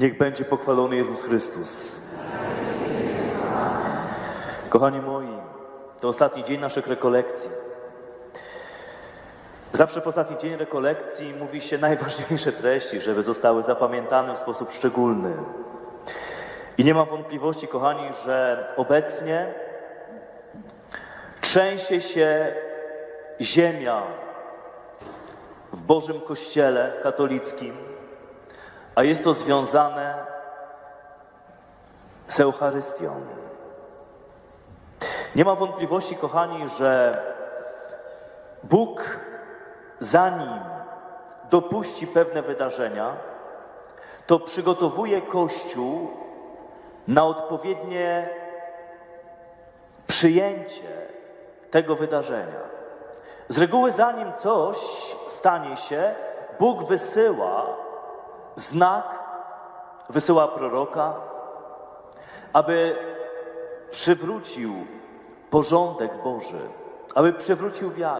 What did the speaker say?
Niech będzie pochwalony Jezus Chrystus. Kochani moi, to ostatni dzień naszych rekolekcji. Zawsze w ostatni dzień rekolekcji mówi się najważniejsze treści, żeby zostały zapamiętane w sposób szczególny. I nie mam wątpliwości, kochani, że obecnie trzęsie się ziemia w Bożym Kościele katolickim, a jest to związane z Eucharystią. Nie ma wątpliwości, kochani, że Bóg, zanim dopuści pewne wydarzenia, to przygotowuje Kościół na odpowiednie przyjęcie tego wydarzenia. Z reguły, zanim coś stanie się, Bóg wysyła znak, wysyła proroka, aby przywrócił porządek Boży, aby przywrócił wiarę.